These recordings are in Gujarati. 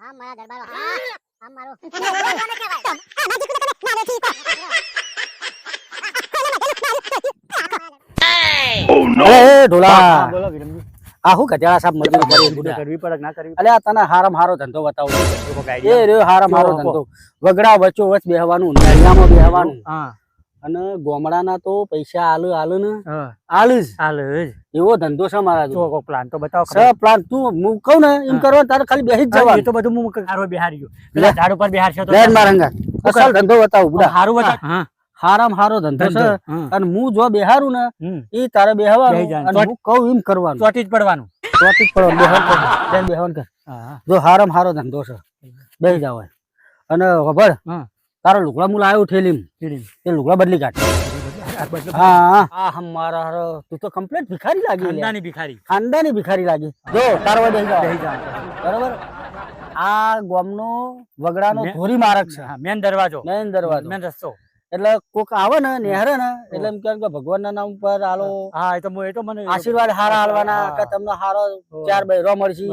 હા મારા દરબારો હા મારો. આ હું ગધેડા કરી મજૂરી બુડા. કરવી પડે કે ના કરવી તને હારામ હારો ધંધો બતાવું પડે? કોઈક એ idea? રહ્યો હારામ હારો કહો, કહો. ધંધો વગડા વચ્ચો વચ બેહવાનું બેહવાનું હા અને ગોમડાના તો પૈસા આલુ આલુ ને આલુ જ. હાલે જ. એવો ધંધો છે મારા તો પ્લાન તો બતાવો સ પ્લાન તું હું કહું ને એમ કરવા તારે ખાલી બેસી જ એ તો બધું હું બિહારી ગયો. ઝાડ ઉપર તો મારંગા અસલ ધંધો બતાવું બુડા. હારું બતા હારામ હારો ધંધો છે. અને હું જો બેહારું ને એ તારે બેહવાનું બેહી અને હું કહું એમ કરવાનું. ચોટી જ પડવાનું. ચોટી જ પડવાનું, કર. બેન કર. જો હારામ હારો ધંધો છે. બેસી જાવ અને ખબર હા. તારો લુગડા આવ્યો ઠેલીમ. ચીડી. એ લુગડા બદલી કાઢ. હા હા મારા હારો. તું તો કમ્પ્લીટ ભિખારી લાગી ખાનદાની ભિખારી. ખાનદાની ભિખારી લાગી. જો તારો બેહી જવાનું. બરાબર? આ ગામનો વગડાનો મેં- ધોરી માર્ગ છે મેન દરવાજો. મેન દરવાજો. મેન રસ્તો. એટલે કોક આવે ને નેહરે ને એટલે એમ કે ભગવાન ના નામ પર આલો હા એ તો હું- એ તો મને આશીર્વાદ હારા હાલવાના કે તમને હારો ચાર બૈરો મળશે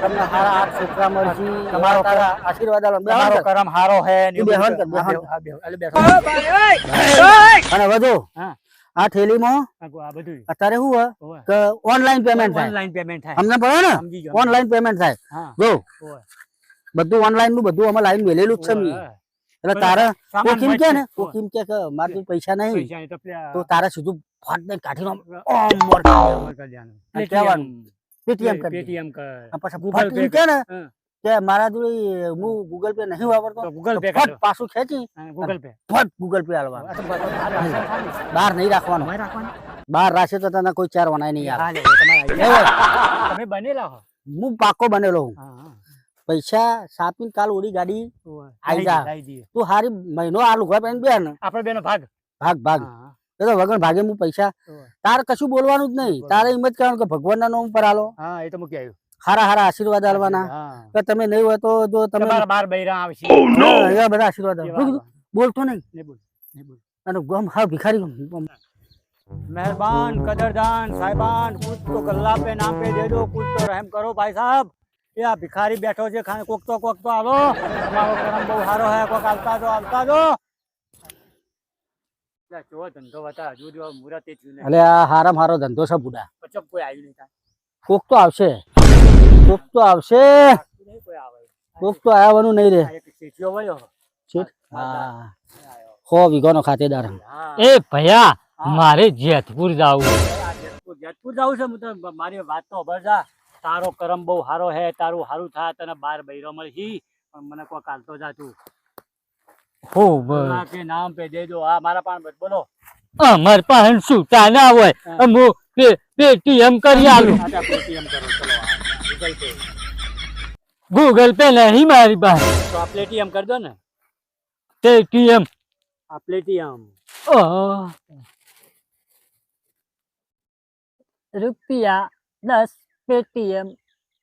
તમને હારા આઠ છોકરા મળશે તમારો આશીર્વાદ. તમારો કરમ હારો હે ને તું એવું બેહવાનું બધું. કર, હા, બેહવાનું બેહો, હા, બેહો. એટલે બેસો. અને વધુ આ થેલીમાં અત્યારે શું હોય? કે ઓનલાઈન પેમેન્ટ થાય. ઓનલાઈન પેમેન્ટ થાય. અમને પડે ને? ઓનલાઈન પેમેન્ટ થાય. જો. બધું ઓનલાઈનનું બધું અમે લાઈન મેલેલું જ છે. એટલે. તારે કોકીમ કે ને. કોકીમ કે મારે પૈસા નહીં. તો તારે સીધું ફાટ ને આમ ઓમ મોર કહેવાનું. પેટીએમ કર પેટીએમ કર. પછી Google ફટ કે ને કે મારા જોડે હું ગૂગલ પે નહીં વાપરતો ગૂગલ પે ફટ પાછું ખેંચી ગૂગલ પે ફટ ગૂગલ પે હાલવાનું. આ તો બધું હાલ આસાન થાય ને. બહાર નહીં રાખવાનું. બહાર રાખશે તો તને કોઈ ચાર વનાય નહીં આવે. તમે બનેલા હો. હું પાકો બનેલો હા. પૈસા સાપીને કાલ ઓડી ગાડી આવી જા. તું હારી મહિનો આ લુગડા પહેરીને બે ને આપણે બેનો ભાગ. ભાગ ભાગ. તો વગર ભાગે હું પૈસા. તારે કશું બોલવાનું જ નહીં. તારે એમ જ કહેવાનું કે ભગવાનના નામ પર આલો. હા એ તો મૂકી આવ્યું. હારા હારા આશીર્વાદ આલવાના. કે તમે નહીં હોય તો જો તમે તમારા બાર બૈરા આવશે. એવા બધા આશીર્વાદ કીધું? બોલતો નહીં. બોલ, અને ગમ હા ભિખારી ગમ. મહેરબાન કદરદાન સાહેબાન કુછ તો કલ્લા પે નામ પે દે દો કુછ તો રહેમ કરો ભાઈ સાહેબ. એ આ ભિખારી બેઠો છે ખાને કોક તો કોક તો આલો તમારો કરમ બહુ સારો હે કોક આવતા જો આવતા જો જો ધંધો બતા હજુ જો મુરત. એટલે આ હારામ હારો ધંધો છે બુડા પછી કોઈ આવ્યું નહીં. કોક તો આવશે કોક તો આવશે કોઈ આવે. કોક તો આવવાનું નહીં રે શેઠિયો વળ્યો. શેઠ? હા, હો વિગોનો ખાતેદાર એ ભૈયા. મારે જેતપુર જાવું જેતપુર જેતપુર જાવું છે મારી વાત તો ખબર તારો કરમ બહુ સારો હે તારું સારું થાય તને બાર બૈરો મળશી પણ મને કોઈ કાલતો જા તું. હો અલ્લાહ કે નામ પે દે દો. આ મારા પણ બોલો. અમાર પાસે છૂટા ના હોય. હા. અમુ પે- પેટીએમ કરી આલું. આ પેટીએમ કરો ચલો આ ગૂગલ પે ગૂગલ પે નહીં મારી પાસે. તો આ પેટીએમ કરી દો ને. પેટીએમ આ પેટીએમ રૂપિયા દસ પેટીએમ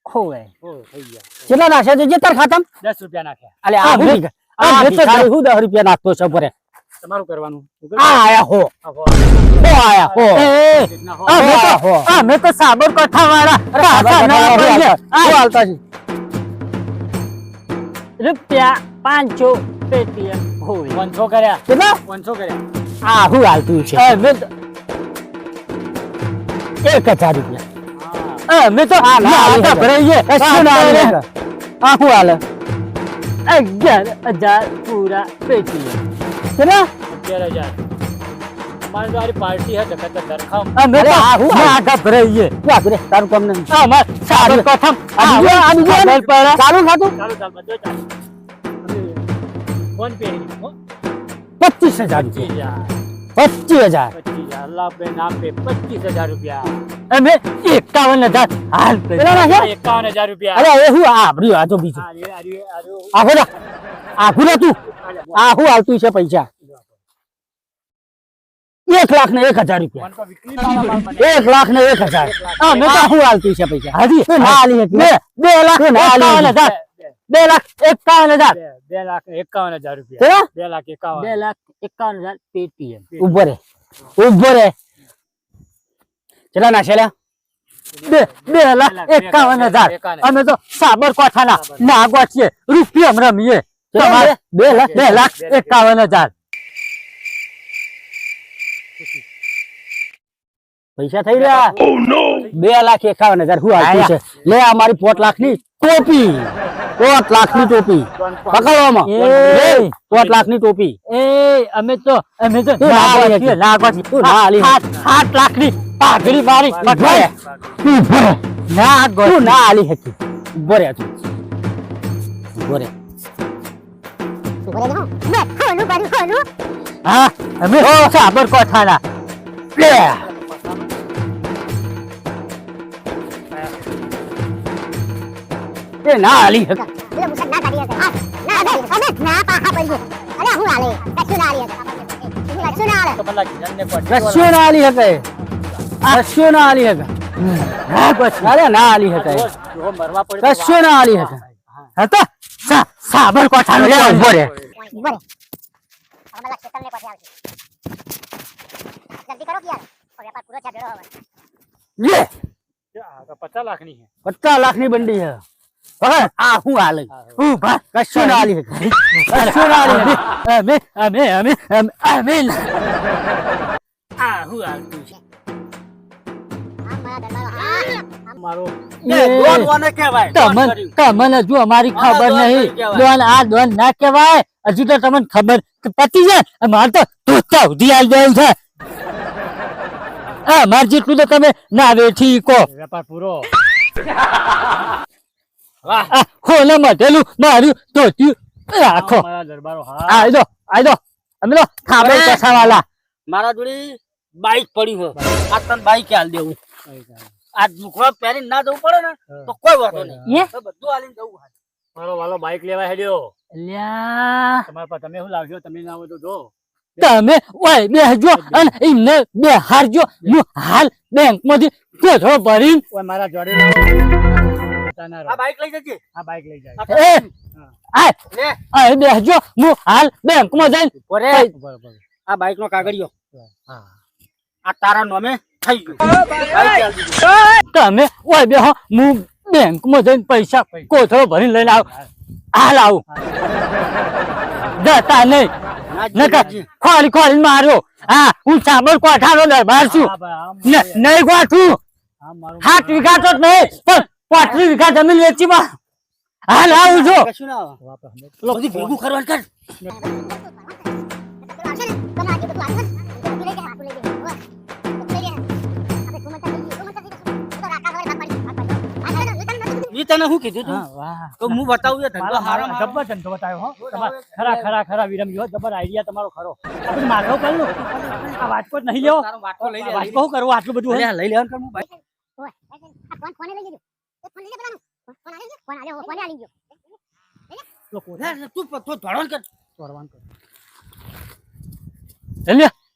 ગયા. કેટલા નાખ્યા છે? જે તાર ખાતામાં? દસ રૂપિયા નાખ્યા. અલે આ આ ભિખા- આ આ ભિખારી હું દસ રૂપિયા નાખતો છે બરે તમારું કરવાનું. આ આયા હો. આ હો. આયા હો. આ મેં. તો આ મેં તો સાબરકાંઠા વાળા આ ના પડીએ. હું હાલતા છે? રૂપિયા પાંચસો પેટીએમ હોય પાંચસો કર્યા. કેટલા? પાંચસો કર્યા. આ હું હાલતું છે? આ એક હજાર રૂપિયા. હા આ મેં તો આ ના આવી નાટક શકે. ભરાઈએ. કશું ના આવી શકે. આ શું હાલે અગિયાર હજાર પૂરા પેટીએમ કેટલા અગિયાર હજાર અમારે તો આરી પાર્ટી હે ધક્કા ધરખમ અમે અરે તો આ હું આ- નાટક ભરાઈએ. તું આપી દે, તારું કામ નહીં અમાર સાબરકાંઠા આ બીજો આ બીજો ખબર પડે. ચાલુ ખાતું ચાલુ ચાલ બધો ચાલ ફોન પે પચીસ હજાર રૂપિયા પચીસ હજાર. હજાર પચીસ હજાર. અલ્લાહ બે પચીસ હજાર રૂપિયા. અમે એકાવન હજાર હાલ કરી. પેલા નાખ્યા? એકાવન હજાર રૂપિયા. અરે એ શું આ આ તો બીજું. આ રહ્યું, આ રહ્યું, આ રહ્યું. આ બધા આખું ને તું. આ લે, આ શું હાલતું છે પૈસા. એક લાખ ને એક હજાર રૂપિયા. એક લાખ ને એક હજાર. એક મેં તો શું હાલતું છે પૈસા. હાજી. બે બે લાખ ને એકાવન હજાર બે- બે લાખ એકાવન હજાર. બે- બે લાખ એકાવન હજાર રૂપિયા. કેટલા? બે લાખ એકાવન. બે લાખ એકાવન હજાર પેટીએમ. ઊભો રે. ઊભો રે. કેટલા નાખેલા બે બે લાખ એકાવન હજાર. અમે તો સાબરકાંઠાના નાગવા છીએ રૂપિયમ રમીએ. તમારે બે. લાખ બે લાખ એકાવન હજાર. પૈસા થઈ રહ્યા? બે લાખ એકાવન હજાર. શું આવતું છે? લે આ મારી પોત લાખની ટોપી. પોત લાખની ટોપી. પકડવામાં એ. કોટ લાખની લાખની ટોપી. એ અમે તો અમે તો લાગવાથી તું ના આલી સાત સાત લાખની પાઘડી મારી પકડે. તું ભરે ના આલી હતી ઊભો રે તું ના આલી હકી રહેજો. બે, કોનું કર્યું, કોનું? હા અમે સાબરકાંઠાના. લે એ ના આલી હતી પેલો મુસક ના કાઢી હશે. હા, ના કાઢી હશે. અમે ના પાછા પડી ગયું. અરે હું હાલે કશું ના હાલી હશે. કશું ના હાલે કશું ના આલી હકે કશું ના આલી હકે નાગવા છીએ અરે ના આલી હકે કશું ના આલી હકે હતા સા- સાબરકાંઠાનો લે, છે. ઊભો રે ઊભો રે. હવે મારા ખેતરને પછી આવશે. જલ્દી કરો કે યાર. હવે વેપાર પૂરો થયા ભેળો હવે. લે પચાસ લાખની પચાસ લાખની બંડી છે આ હું હાલે. કશું ના કશું ના અમે અમે અમે અમે આ હું હાલતું છે. તમને હજુ અમારી ખબર નહીં. નહીં આ દ્વન ના કહેવાય. હજુ તો તમને ખબર પતી જાય મારે તો ધોતા સુધી આવી દેવું છે? હા મારે જેટલું તો તમે ના વેઠી કો. વેપાર પૂરો. ખોલે મધેલું મારું ધોત્યું. રાખો મારા દરબારો હા. આઈ દો આઈ દો અમે તો ખાબર કસાવાલા મારા જોડે બાઈક પડી હોય. આ તને બાઈક હાલ દેવું. આ પહેરીને ના જવું પડે ને તો કોઈ વાંધો નહીં. બધું હાલીને જવું. મારો વાલો બાઈક લેવા હેડ્યો. લ્યા તમારા પર તમે શું લાવશો તમે ના હોય તો જો. તમે ઓય બેહજો અને એમને બે હારજો હું હાલ બેંકમાંથી ભરીને મારા જોડે તાના રહો. આ બાઈક લઈ જજે. આ બાઈક લઈ જાય. આ લે. આ બેહજો હું હાલ બેંકમાં જઈને ઊભા. આ બાઈક નો કાગળિયો. હા. આ તારા નામે થઈ ગયું. તમે ઓય બેહો હું બેંકમાં જઈને પૈસા કોથળો ભરીને લઈને આવ. હાલ આવું. જતા નહીં. ના ખોલી ખોલી માર્યો. હા હું સાબર કોઠાનો દરબાર છું. ન- નહીં ગોઠું. હાથ વીઘા જ નહીં પણ પાંત્રીસ વીઘા જમીન વેચી માં હાલ આવું છો કશું ના આવે. વાપર ભેગું કરવાનું કર બધું બધું. બધું તને શું કીધું તું? વાહ. તો હું બતાવું ધંધો હારો મારા જબ્બર ધંધો બતાવ્યો હો. ખરા ખરા ખરા વિરમજી હો જબ્બર આઈડિયા તમારો ખરો. આપણે માથો કરી લો. આ વાટકો જ નહીં લેવો. તારો વાટકો લઈ લે, વાટકો શું આટલું બધું લઈ? લેવાનું કર, હું આ ફોન- ફોને લઈ જજો.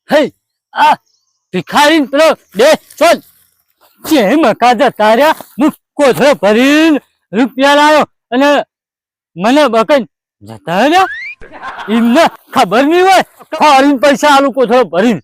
હે આ ભિખારી પેલો બે ચોલ જે મકા જતા હું કોથળો ભરીને રૂપિયા લાવ્યો અને મને બકન જતા રહ્યા એમને ખબર નહીં હોય ફોરીન પૈસા આલું કોથળો ભરીને